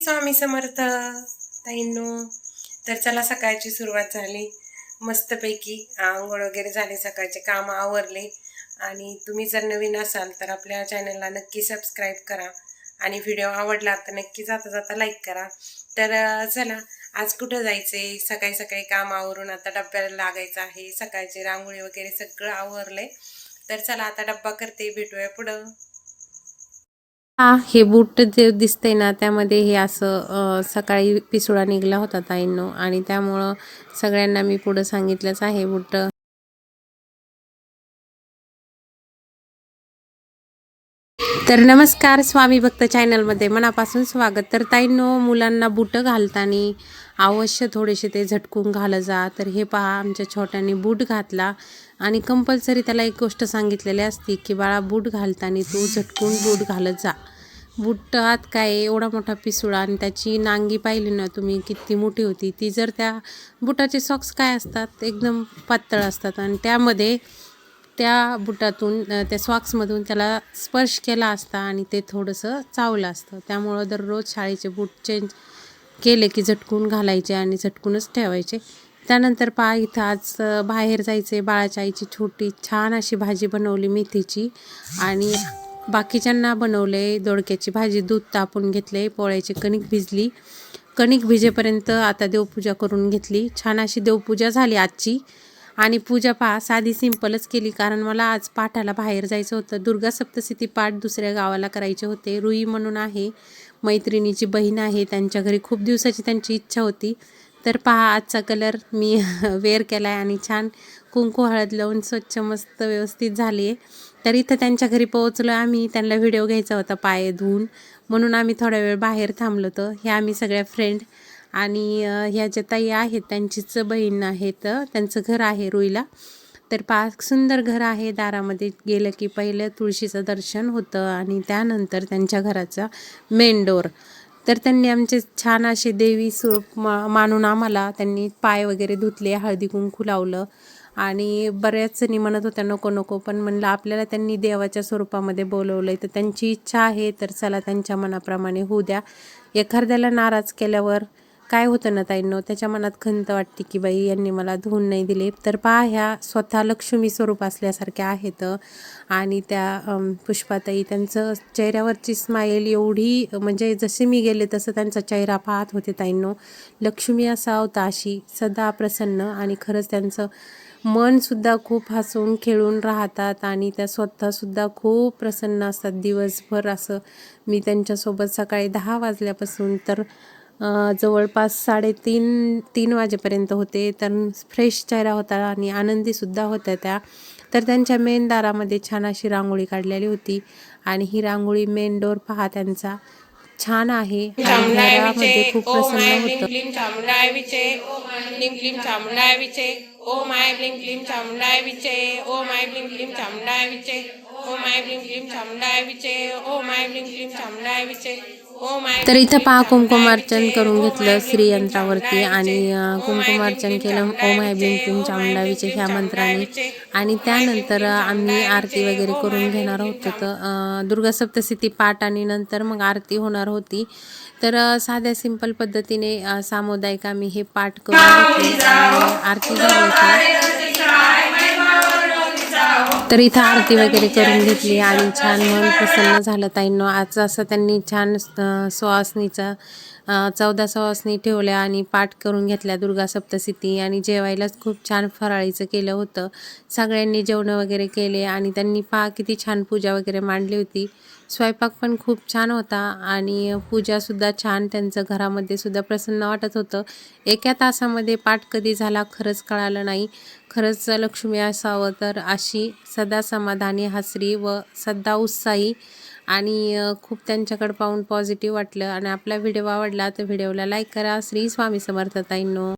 स्वामी समर्थ ताईंनो तर चला सकाळची सुरुवात झाली. मस्तपैकी आंघोळ वगैरे झाले सकाळचे काम आवरले. आणि तुम्ही जर नवीन असाल तर आपल्या चॅनलला नक्की सबस्क्राईब करा. आणि व्हिडिओ आवडला तर नक्की जाता जाता लाईक करा. तर चला आज कुठं जायचे सकाळी सकाळी काम आवरून आता डब्याला लागायचं आहे. सकाळची रांगोळी वगैरे सगळं आवरले तर चला आता डब्बा करते भेटूया पुढं. हा हे बूट जे दिसतंय ना त्यामध्ये हे असं सकाळी पिसुळा निघला होता ताईंनो आणि त्यामुळं सगळ्यांना मी पुढं सांगितलंच आहे बूट. तर नमस्कार स्वामी भक्त चॅनलमध्ये मनापासून स्वागत. तर ताईंनो मुलांना बुटं घालताना अवश्य थोडेसे ते झटकून घालं जा. तर हे पहा आमच्या छोट्याने बूट घातला आणि कंपल्सरी त्याला एक गोष्ट सांगितलेली असती की बाळा बूट घालताना तू झटकून बूट घालत जा. बुटात काय एवढा मोठा पिसुळा आणि त्याची नांगी पाहिली ना तुम्ही किती मोठी होती. ती जर त्या बुटाचे सॉक्स काय असतात एकदम पातळ असतात आणि त्यामध्ये त्या बुटातून त्या सॉक्समधून त्याला स्पर्श केला असता आणि ते थोडंसं चावलं असतं. त्यामुळं दररोज शाळेचे बूट चेंज केले की झटकून घालायचे आणि झटकूनच ठेवायचे. त्यानंतर पहा इथं आज बाहेर जायचे बाळाच्या आईची छोटी छान अशी भाजी बनवली मेथीची. आणि बाकीच्यांना बनवले दोडक्याची भाजी दूध तापून घेतले पोळ्याची कणिक भिजली. कणिक भिजेपर्यंत आता देवपूजा करून घेतली. छान अशी देवपूजा झाली आजची. आणि पूजा पहा साधी सिंपलच केली. कारण मला आज पाठाला बाहेर जायचं होतं. दुर्गा सप्तशती पाठ दुसऱ्या गावाला करायचे होते. रुई म्हणून आहे. मैत्रिणीची बहीण आहे. त्यांच्या घरी खूप दिवसाची त्यांची इच्छा होती. तर पहा आजचा कलर मी वेअर केला आहे आणि छान कुंकू हळद लावून स्वच्छ मस्त व्यवस्थित झाली आहे तर इथं त्यांच्या घरी पोहोचलो आम्ही. त्यांना व्हिडिओ घ्यायचा होता पाय धुवून. म्हणून आम्ही थोडा वेळ बाहेर थांबलो होतो. हे आम्ही सगळ्या फ्रेंड आणि ह्या ज्या ताई आहेत त्यांचीच बहीण आहेत त्यांचं घर आहे रुईला. तर पाच सुंदर घर आहे दारामध्ये. गेलं की पहिलं तुळशीचं दर्शन होतं आणि त्यानंतर त्यांच्या घराचा मेन डोर तर त्यांनी आमचे छान असे देवी स्वरूप मा मानून आम्हाला त्यांनी पाय वगैरे धुतले हळदी कुंकू लावलं. आणि बऱ्याच जणी म्हणत होत्या नको नको. पण म्हणलं आपल्याला त्यांनी देवाच्या स्वरूपामध्ये बोलवलं आहे तर त्यांची इच्छा आहे तर चला त्यांच्या मनाप्रमाणे होऊ द्या. एखाद्याला नाराज केल्यावर काय होतं ना ताईंनो त्याच्या मनात खंत वाटते की बाई यांनी मला धुवून नाही दिले. तर पहा ह्या स्वतः लक्ष्मी स्वरूप असल्यासारख्या आहेत. आणि त्या पुष्पाताई त्यांचं चेहऱ्यावरची स्माईल एवढी म्हणजे जसे मी गेले तसं त्यांचा चेहरा पाहत होते ताईंनो. लक्ष्मी असा होता अशी सदा प्रसन्न आणि खरंच त्यांचं मनसुद्धा खूप हसून खेळून राहतात आणि त्या स्वतःसुद्धा खूप प्रसन्न असतात. दिवसभर असं मी त्यांच्यासोबत सकाळी दहा वाजल्यापासून तर जवळपास साडेतीन तीन वाजेपर्यंत होते. तर फ्रेश चेहरा होता आणि आनंदीसुद्धा होत्या त्या. तर त्यांच्या मेन दारामध्ये छान अशी रांगोळी काढलेली होती. आणि ही रांगोळी मेन डोर पहा त्यांचा. छान आहे. घरामध्ये खूप प्रसन्न होतं. ओ माय क्लीम क्लीम चामुंडाय विचे ओ माय क्लीम क्लीम चामुंडाय विचे तर इथं पहा कुंकुमार्चन करून घेतलं श्रीयंत्रावरती आणि अं, कुंकुमार्चन केलं ओम हाय बिम क्लीम चामुंडावीचे ह्या मंत्राने. आणि त्यानंतर आम्ही आरती वगैरे करून घेणार होतो तर दुर्गा सप्तशती पाठ आणि नंतर मग आरती होणार होती. तर साध्या सिंपल पद्धतीने सामुदायिक आम्ही हे पाठ करून घेतले आरती झाली होती. तर इथं आरती वगैरे करून घेतली आणि छान मन प्रसन्न झालं ताईंनो. आज असं त्यांनी छान अं, सुवासनीचा चौदा सवासनी ठेवल्या आणि पाठ करून घेतल्या दुर्गा सप्तसिद्धी आणि जेवायलाच खूप छान फराळीचं केलं होतं. सगळ्यांनी जेवणं वगैरे केले आणि त्यांनी पहा किती छान पूजा वगैरे मांडली होती. स्वयंपाक पण खूप छान होता आणि पूजासुद्धा छान त्यांचं घरामध्ये सुद्धा प्रसन्न वाटत होतं. एका तासामध्ये पाठ कधी झाला खरंच कळालं नाही. खरंच लक्ष्मी असावं तर अशी सदा समाधानी हसरी व सदा उत्साही आणि खूप त्यांच्याकडे पाहून पॉझिटिव्ह वाटलं. आणि आपला व्हिडिओ आवडला तर व्हिडिओला लाईक करा. श्री स्वामी समर्थ ताईंनो.